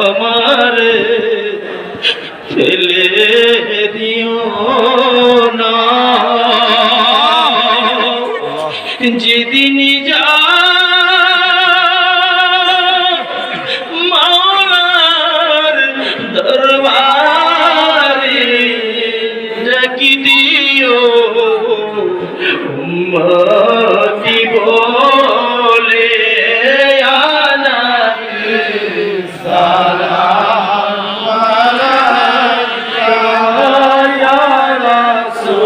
আমার ছেলে দিও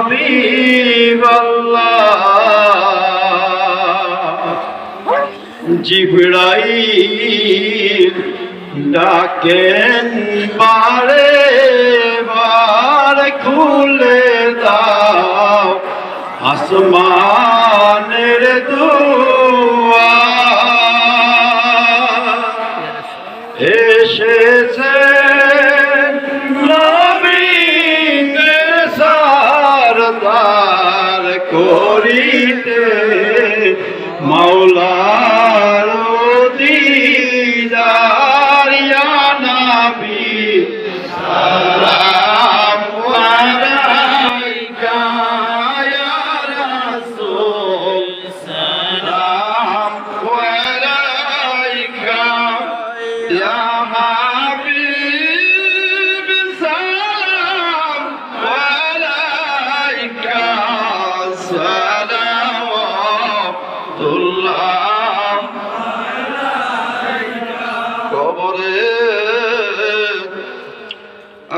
হাবিব জিবরাইল ডাকেন বারে বার খুলে দাও। আসমানের দুয়ার করিতে মাওলার দিদারিয়া নাবি। সালাম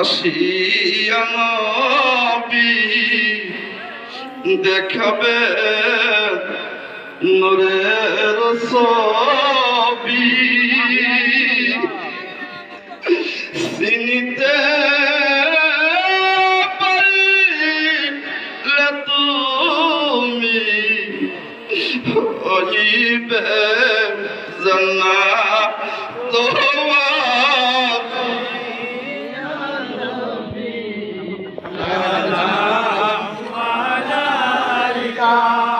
আসিয়া নবী দেখাবে নরের ছবি। চিনিতে তুমি হইবে জান্নাত তোমার। God.